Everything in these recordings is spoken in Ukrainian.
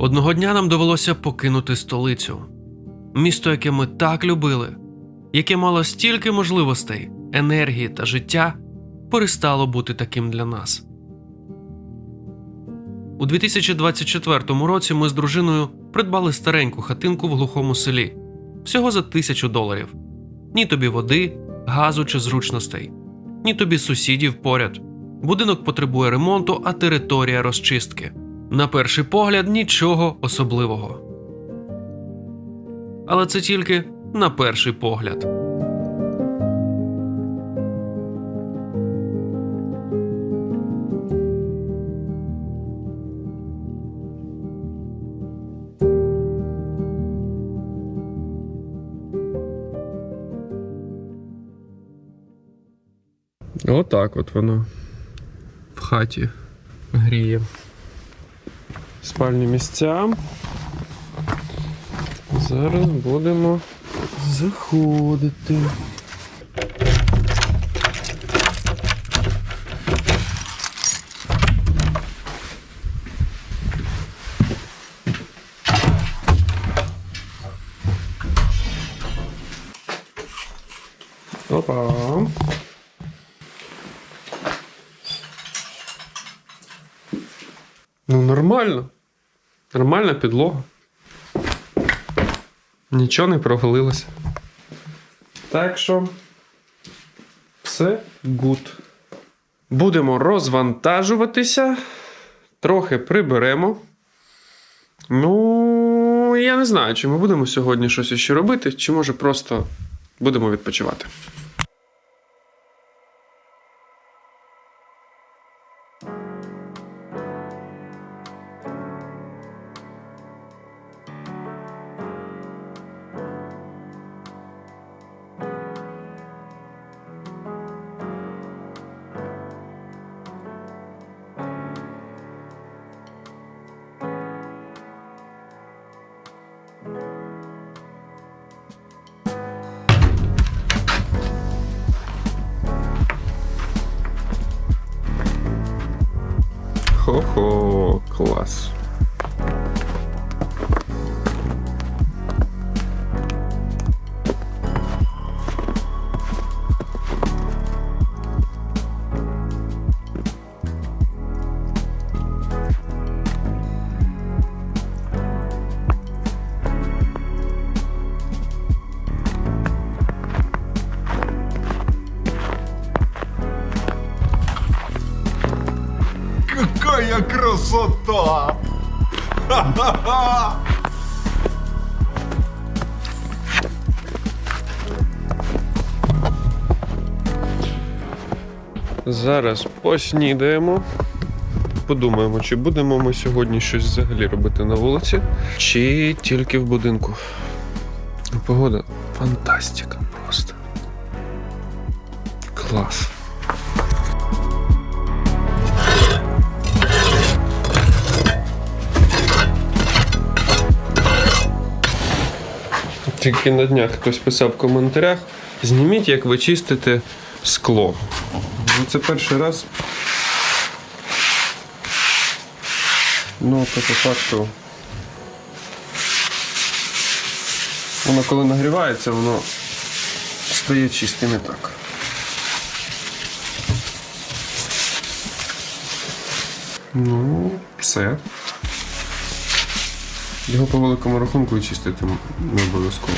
Одного дня нам довелося покинути столицю. Місто, яке ми так любили, яке мало стільки можливостей, енергії та життя, перестало бути таким для нас. У 2024 році ми з дружиною придбали стареньку хатинку в глухому селі всього за тисячу доларів. Ні тобі води, газу чи зручностей, ні тобі сусідів поряд. Будинок потребує ремонту, а територія розчистки. На перший погляд, нічого особливого. Але це тільки на перший погляд. Отак от воно в хаті гріє. Спальні місця. Зараз будемо заходити. Опа. Ну, нормально. Нормальна підлога. Нічого не провалилося. Так що все гуд. Будемо розвантажуватися. Трохи приберемо. Ну, я не знаю, чи ми будемо сьогодні щось іще робити, чи може просто будемо відпочивати. Хо-хо, клас. Красота! Зараз поснідаємо. Подумаємо, чи будемо ми сьогодні щось взагалі робити на вулиці, чи тільки в будинку. Погода фантастика просто. Клас. Тільки на днях хтось писав в коментарях: зніміть, як ви чистите скло. Ну, це перший раз. Ну, то по факту. Воно коли нагрівається, воно стає чистим і так. Ну, все. Його по великому рахунку чистити не обов'язково.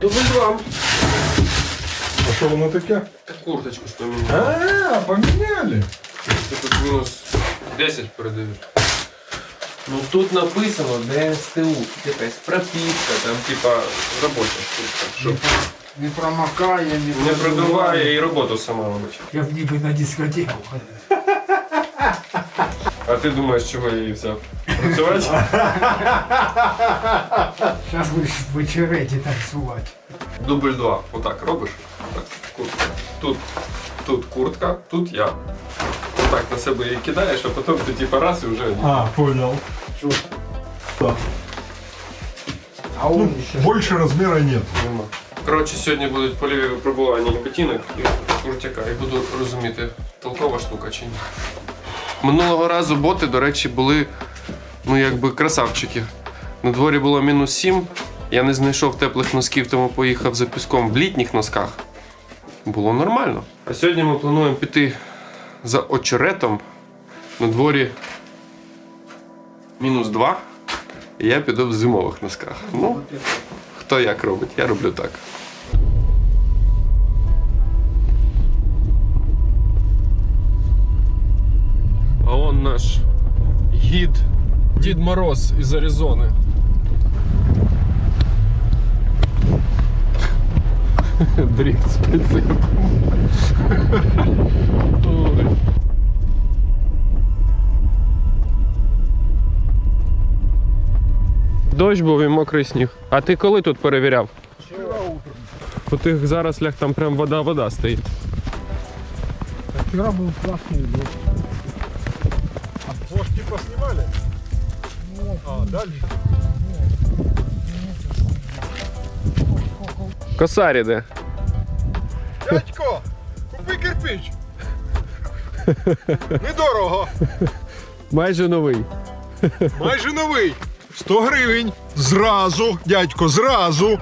Дубль два. А что оно таке? Курточку ж поміняли. А, поменяли. Тут мінус 10 передають. Ну тут написано ДСТУ, якась прописка, там типа робоча штука. Щоб Не промокає, не, не продуває і роботу сама робить. Я б ніби на дискотеку. А ти думаєш, чого я її взяв? Працювати? Зараз будеш в вечереті танцювати. Дубль два. Отак робиш. Так, куртка. Тут, тут куртка, тут я. Отак на себе її кидаєш, а потім ти типа раз і вже. А, понял. Так. А он еще... Больше размера нет. Коротше, сьогодні будуть польові випробування ботинок і крутяка. І буду розуміти, толкова штука чи ні. Минулого разу боти, до речі, були ну якби красавчики. На дворі було мінус 7. Я не знайшов теплих носків, тому поїхав за піском в літніх носках. Було нормально. А сьогодні ми плануємо піти за очеретом. На дворі мінус 2. І я піду в зимових носках. Ну, хто як робить, я роблю так. А он наш гід Дід Мороз із Аризони. Дріфт з прицепом. Дощ був і мокрий сніг. А ти коли тут перевіряв? У тих зарослях там прям вода-вода стоїть. Вчера был классный дождь. Вот типа снимали? А, дальше? Косарі де? Дядько, купи кирпич. Недорого. Майже новий. Майже новий. 100 гривень. Зразу, дядько, зразу.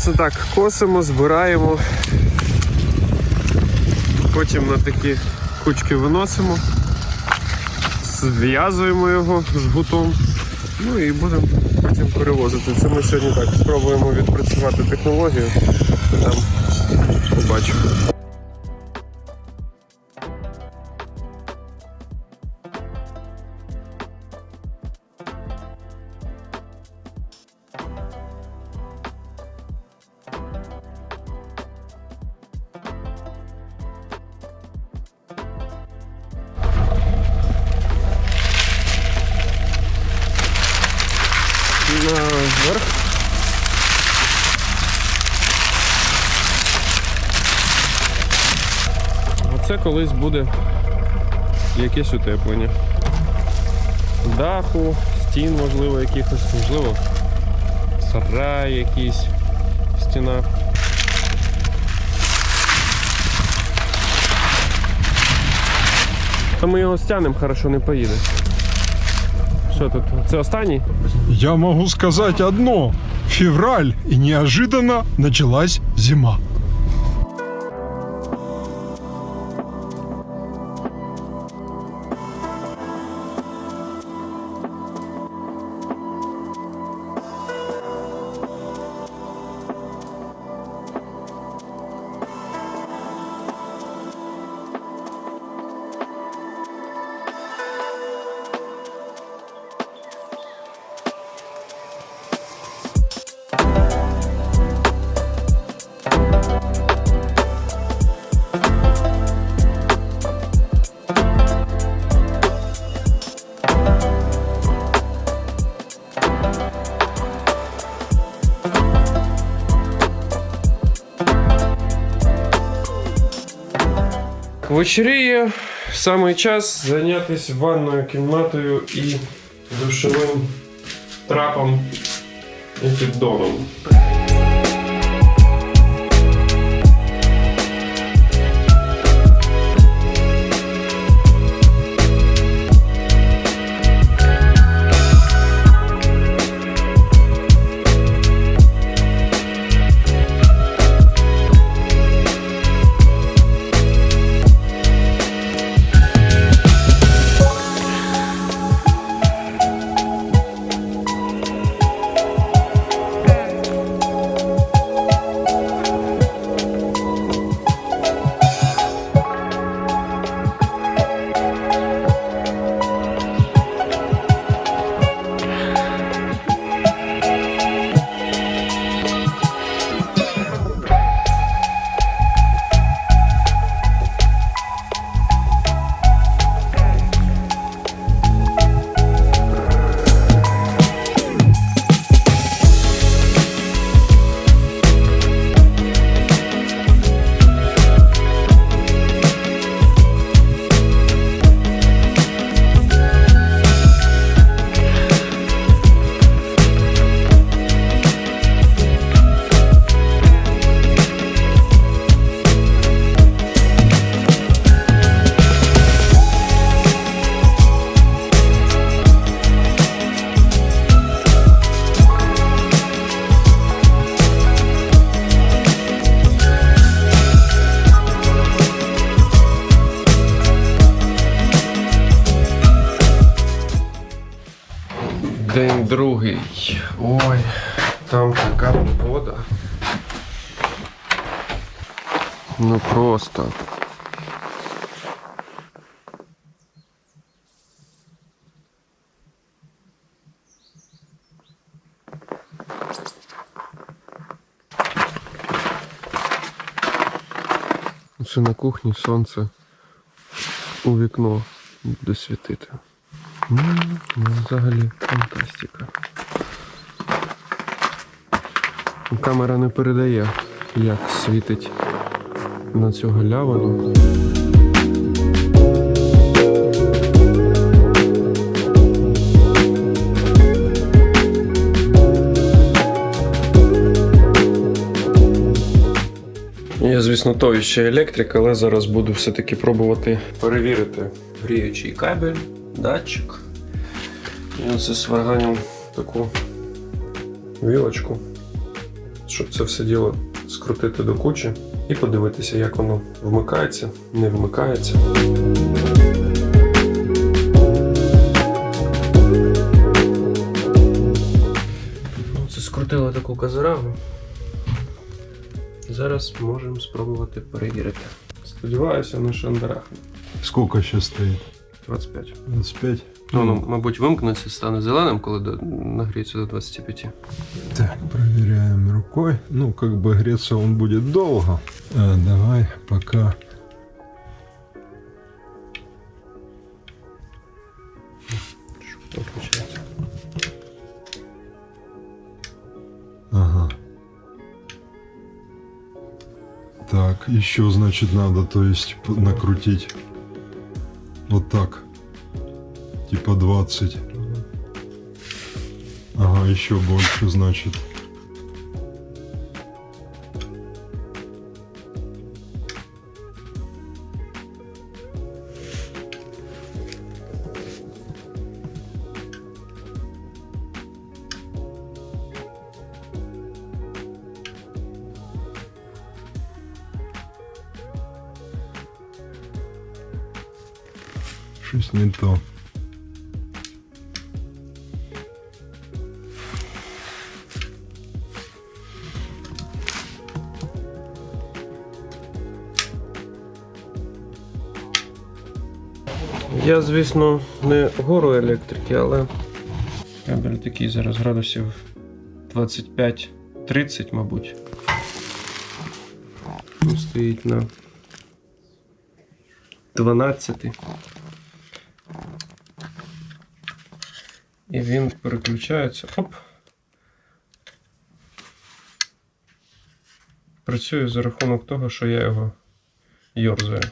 Ну, це так, косимо, збираємо. Потім на такі кучки виносимо, зв'язуємо його жгутом. Ну і будемо потім перевозити. Це ми сьогодні так спробуємо відпрацювати технологію. Там побачимо. Оце колись буде якесь утеплення. Даху, стін, можливо, якихось, можливо, сарай якийсь, стіна. Та ми його стягнемо, хорошо не поїде. Що тут? Це останній? Я могу сказать одно. Февраль, и неожиданно началась зима. Вечеріє саме час зайнятися ванною кімнатою і душовим трапом і піддоном. День другий. Ой, там така погода. Ну просто. Це на кухні сонце у вікно буде світити. Ну, Взагалі фантастика. Камера не передає, як світить на цю галявину. Я, звісно, той ще електрик, але зараз буду все-таки пробувати перевірити гріючий кабель, датчик. І оце сварганю таку вілочку, щоб це все діло скрутити до кучі і подивитися, як воно вмикається, не вмикається. Ну, Це скрутили таку казараву. Зараз можемо спробувати перевірити. Сподіваюся, на шандарах. Сколько сейчас стоит? 25. 25? Ну, ну, мабуть, вимкнеться, стане зеленим, коли до, нагріється до 25. Так, проверяем рукой. Ну, как бы греться он будет долго. А, давай пока. Виключається. Ага. Так, еще, значит, надо, то есть, п- накрутить. Вот так. Типа 20. Ага, еще больше, значит. Щось не то. Я, звісно, не гору електрики, але кабель такий зараз градусів 25-30, мабуть. Він стоїть на 12. Він переключається. Оп. Працює за рахунок того, що я його йорзаю.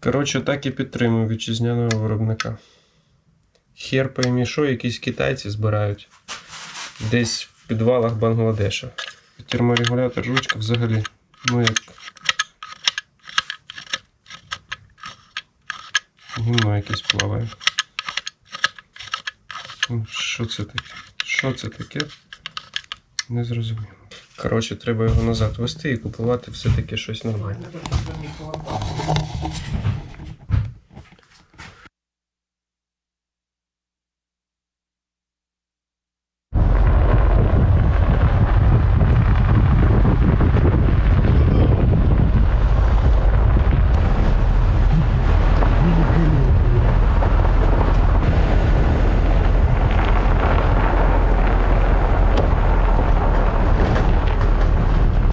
Коротше, так і підтримую вітчизняного виробника. Хер поймі, що якісь китайці збирають десь в підвалах Бангладеша. Терморегулятор, ручка взагалі. Ну як. Гімно якесь плаває. Ну, Що це таке? Що це таке? Не зрозуміло. Коротше, треба його назад вести і купувати все-таки щось нормальне.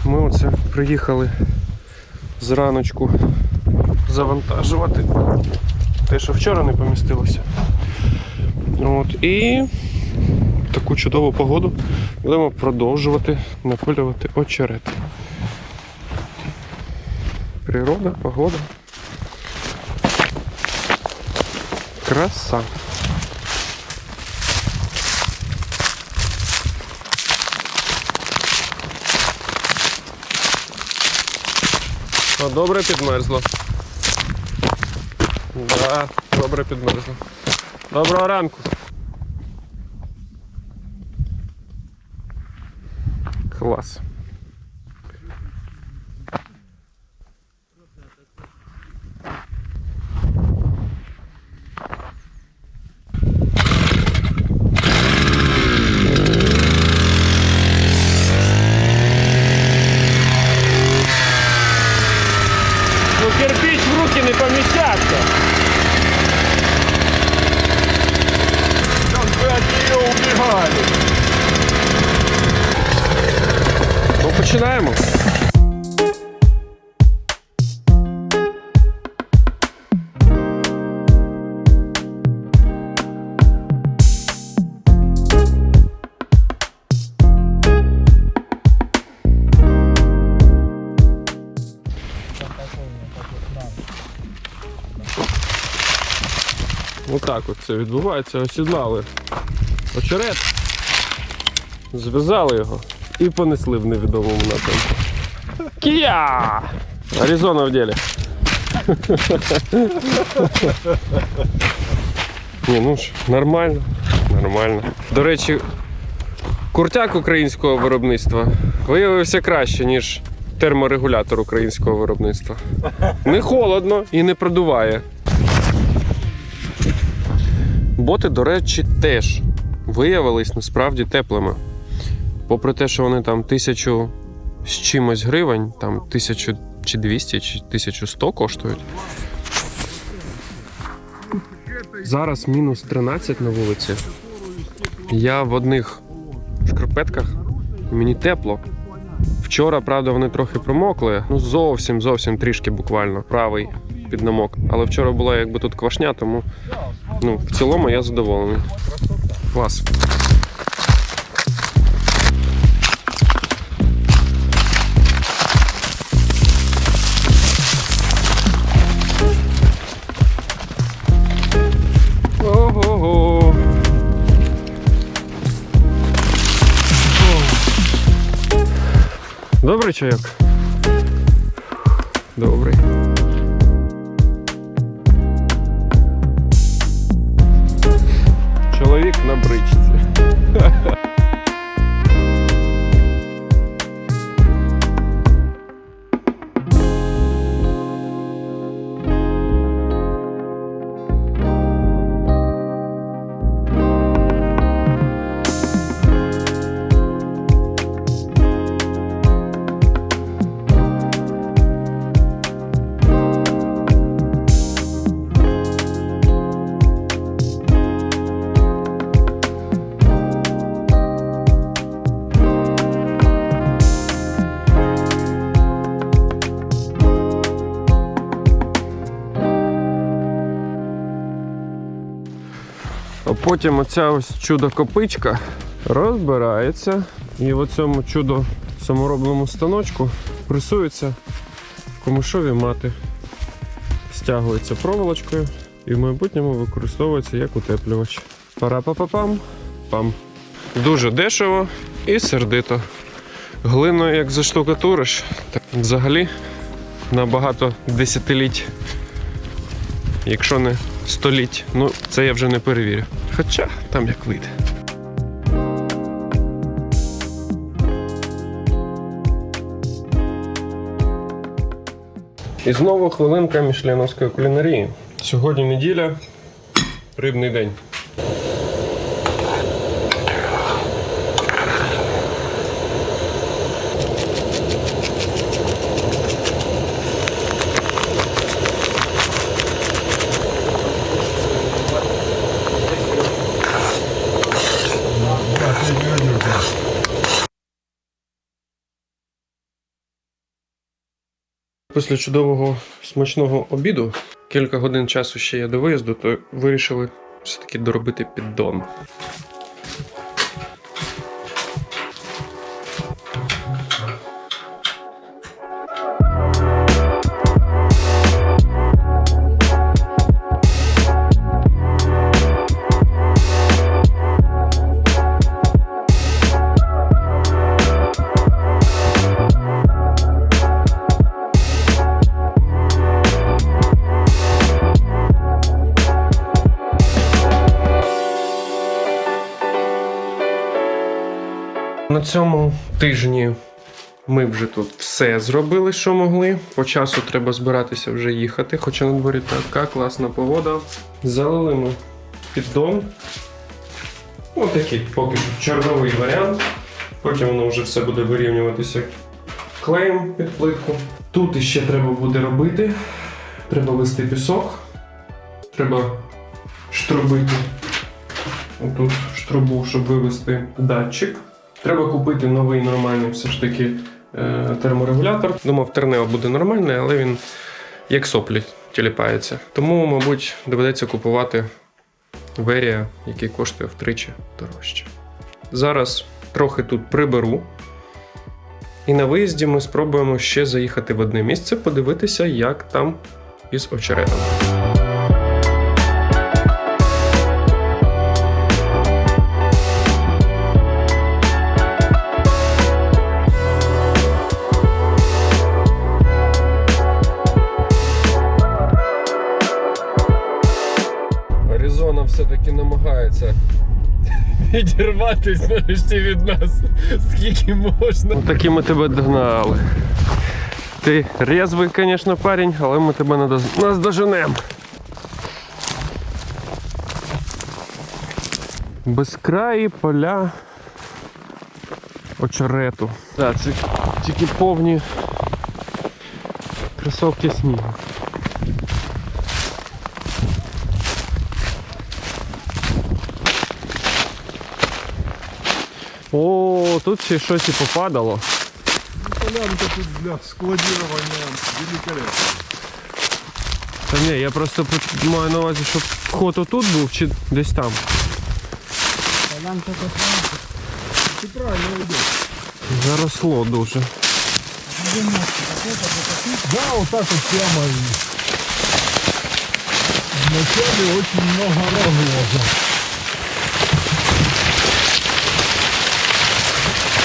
Ми оце приїхали зраночку завантажувати те, що вчора не помістилося. От, і таку чудову погоду будемо продовжувати напилювати очерет. Природа, погода. Краса. О, добре підмерзло. Да, добре підмерзло. Доброго ранку. Клас. Отак от це відбувається. Осідлали очерет, зв'язали його і понесли в невідомому напрямку. Кія! Аризона в ділі. Ні, ну ж, нормально, нормально. До речі, куртяк українського виробництва виявився краще, ніж терморегулятор українського виробництва. Не холодно і не продуває. Боти, до речі, теж виявились насправді теплими. Попри те, що вони там тисячу з чимось гривень, там тисячу чи 200, чи 1100 коштують. Зараз мінус 13 на вулиці. Я в одних шкарпетках, мені тепло. Вчора, правда, вони трохи промокли. Ну, зовсім, зовсім трішки буквально. Правий під намок. Але вчора була якби тут квашня, тому ну, в цілому я задоволений. Клас. Добрий чайок. Добрий. Потім оця ось чудо-копичка розбирається і в цьому чудо саморобному станочку пресується в комишові мати, стягується проволочкою і в майбутньому використовується як утеплювач. Пара-па-па-пам. Пам. Дуже дешево і сердито. Глиною як заштукатуриш, так взагалі на багато десятиліть якщо не століть. Ну, це я вже не перевірю. Хоча там як вийде. І знову хвилинка мішляновської кулінарії. Сьогодні неділя, рибний день. Після чудового смачного обіду, кілька годин часу ще є до виїзду, то вирішили все-таки доробити піддон. Цьому тижні ми вже тут все зробили, що могли. По часу треба збиратися вже їхати, хоча на дворі така класна погода. Залили ми піддон. Ось такий поки що чорновий варіант. Потім воно вже все буде вирівнюватися клеєм під плитку. Тут іще треба буде робити. Треба вести пісок. Треба штробити отут штрубу, щоб вивести датчик. Треба купити новий нормальний все ж таки е, терморегулятор. Думав, тернео буде нормальний, але він як соплі тіліпається. Тому, мабуть, доведеться купувати Верія, який коштує втричі дорожче. Зараз трохи тут приберу. І на виїзді ми спробуємо ще заїхати в одне місце, подивитися, як там із очеретом. Намагається відірватися нарешті від нас, скільки можна. Такі ми тебе догнали. Ти резвий, звісно, парень, але ми тебе надо- наздоженем. Безкраї поля очерету. Так, це тільки повні кросовки снігу. О, тут ще щось і попадало. Полянка тут для складирования великолепно. Та ні, я просто маю на увазі, щоб вход отут був чи десь там. Полянка Ты правильно идешь. Заросло дуже. Да, вот так вот прямо вначале очень много разложа.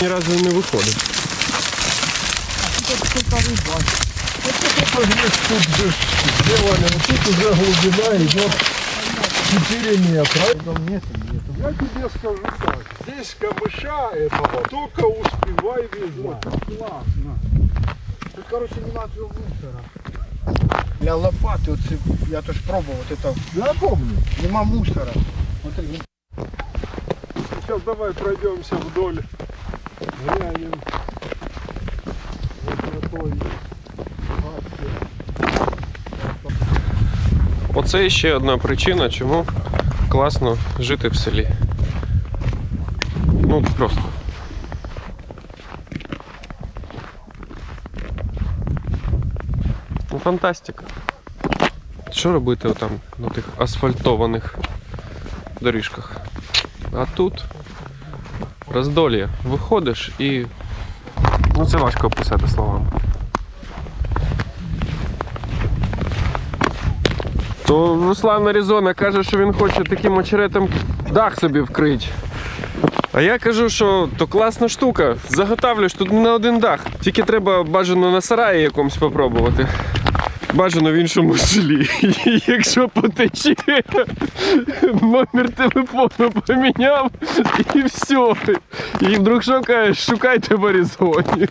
Ні разу не здесь тут же вот тут уже глубина идет 4 метра. Там нет, нету. Я тебе скажу так, здесь камыша этого только успевай вязать. Класно. Тут, короче, нема цього мусора. Для лопати, оце, я то ж пробував, от это, Я помню. нема мусора. От він Сейчас давай пройдемся вдоль. Гаске. Оце ще одна причина, чому класно жити в селі. Ну, просто. Ну, фантастика. Що робити там на тих асфальтованих доріжках? А тут роздолі. Виходиш і. Ну це важко описати словами. То Руслан Аризона каже, що він хоче таким очеретом дах собі вкрити. А я кажу, що то класна штука. Заготавлюєш тут на один дах. Тільки треба бажано на сараї якомусь спробувати. Бажано в іншому селі. Якщо потече, номер телефону поміняв і все. І вдруг що кажеш, шукайте в Аризоні.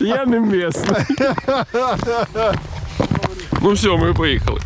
Я не місний. Ну все, ми поїхали.